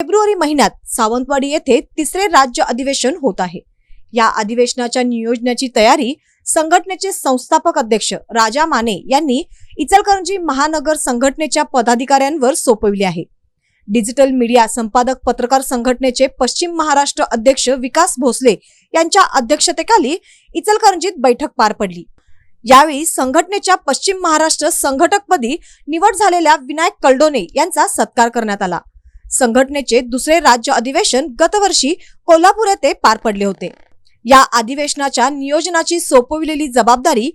February महिन्यात सावंतवाडी येथे तिसरे राज्य अधिवेशन होत आहे. या अधिवेशनाच्या नियोजनाची तयारी संघटनेचे संस्थापक अध्यक्ष राजा माने यांनी इचलकरंजी महानगर संघटनेच्या पदाधिकाऱ्यांवर सोपविली आहे. डिजिटल मीडिया संपादक पत्रकार संघटनेचे पश्चिम महाराष्ट्र अध्यक्ष विकास भोसले यांच्या अध्यक्षतेखाली इचलकरंजीत बैठक पार पडली. यावेळी संघटनेच्या पश्चिम महाराष्ट्र संघटकपदी निवड झालेल्या विनायक कल्डोने यांचा सत्कार करण्यात आला. संघटनेचे दुसरे राज्य अधिवेशन गतवर्षी कोल्हापूर येथे पार पडले होते. या अधिवेशनाच्या नियोजनाची सोपविलेली जबाबदारी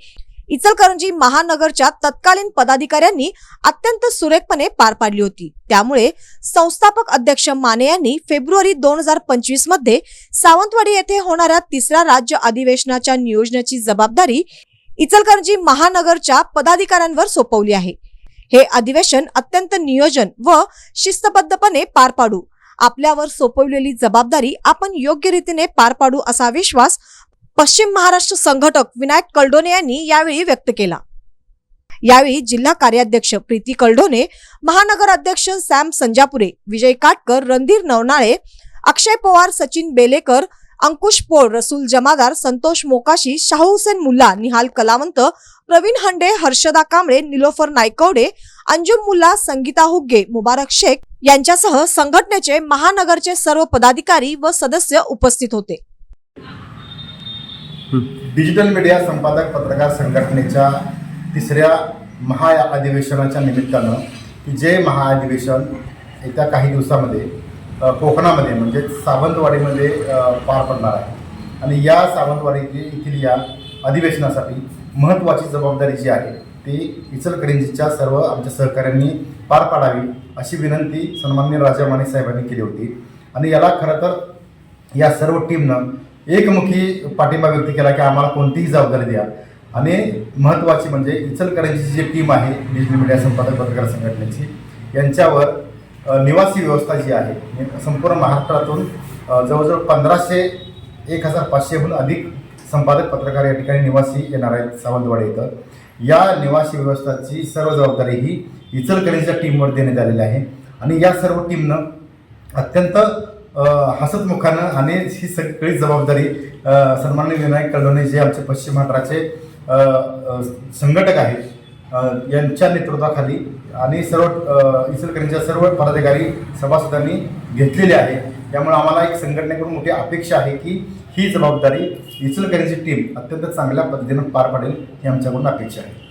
इचलकरंजी महानगरच्या तत्कालीन पदाधिकाऱ्यांनी अत्यंत सुरेखपणे पार पाडली होती. त्यामुळे संस्थापक अध्यक्ष माने यांनी फेब्रुवारी दोन हजार पंचवीसमध्ये सावंतवाडी येथे होणाऱ्या तिसऱ्या राज्य अधिवेशनाच्या नियोजनाची जबाबदारी इचलकरंजी महानगरच्या पदाधिकाऱ्यांवर सोपवली आहे. हे अधिवेशन अत्यंत नियोजन व शिस्तबद्धपणे पार पाडू. आपल्यावर सोपवलेली जबाबदारी आपण योग्य रीतीने पार पाडू असा विश्वास पश्चिम महाराष्ट्र संघटक विनायक कल्डोने यांनी यावेळी व्यक्त केला. यावेळी जिल्हा कार्याध्यक्ष प्रीती कल्डोने महानगर अध्यक्ष सॅम संजापुरे विजय काटकर रणधीर नवनाळे अक्षय पवार सचिन बेलेकर अंकुश पोळ रसूल जमादार संतोष मोकाशी शाहू हुसेन मुल्ला निहाल कलावंत प्रवीण हंडे हर्षदा कांबळे निलोफर नायकवडे अंजुम मुल्ला संगीता हुग्गे मुबारक शेख यांच्यासह संघटनेचे महानगरचे सर्व पदाधिकारी व सदस्य उपस्थित होते. डिजिटल मीडिया संपादक पत्रकार संघटनेच्या तिसऱ्या महाअधिवेशनाच्या निमित्तानं की जे महाअधिवेशन येत्या काही दिवसामध्ये कोकणामध्ये म्हणजे सावंतवाडीमध्ये पार पडणार आहे. आणि या सावंतवाडी येथील या अधिवेशनासाठी महत्त्वाची जबाबदारी जी आहे ती इचलकरंजीच्या सर्व आमच्या सहकाऱ्यांनी पार पाडावी अशी विनंती सन्माननीय राजा माने साहेबांनी केली होती. आणि याला खरं तर या सर्व टीमनं एकमुखी पाठिंबा व्यक्त केला की आम्हाला कोणतीही जबाबदारी द्या. आणि महत्त्वाची म्हणजे इचलकरंजीची जी टीम आहे डिजिटल मीडिया संपादक पत्रकार संघटनेची यांच्यावर निवासी व्यवस्था जी आहे संपूर्ण महाराष्ट्रातून जवळजवळ पंधराशे एक हजार पाचशेहून अधिक संपादक पत्रकार या ठिकाणी निवासी येणार आहेत सावंतवाडी इथं. या निवासी व्यवस्थाची सर्व जबाबदारी ही इचलकरंजीच्या टीमवर देण्यात आलेली आहे. आणि या सर्व टीमनं अत्यंत हसतमुखानं आणि ही सगळी जबाबदारी सन्माननीय विनायक कल्लोने जे आमचे पश्चिम महाराष्ट्राचे संघटक आहेत यांच्या नेतृत्वाखाली आणि सर्व अ, इचलकरंजीच्या सर्व पदाधिकारी सभासदांनी घेतलेली आहे. त्यामुळे आम्हाला एक संघटनेकडून मोठी अपेक्षा आहे की ही जबाबदारी इचलकरंजी टीम अत्यंत चांगल्या पद्धतीनं पार पाडेल ही आमच्याकडून अपेक्षा आहे.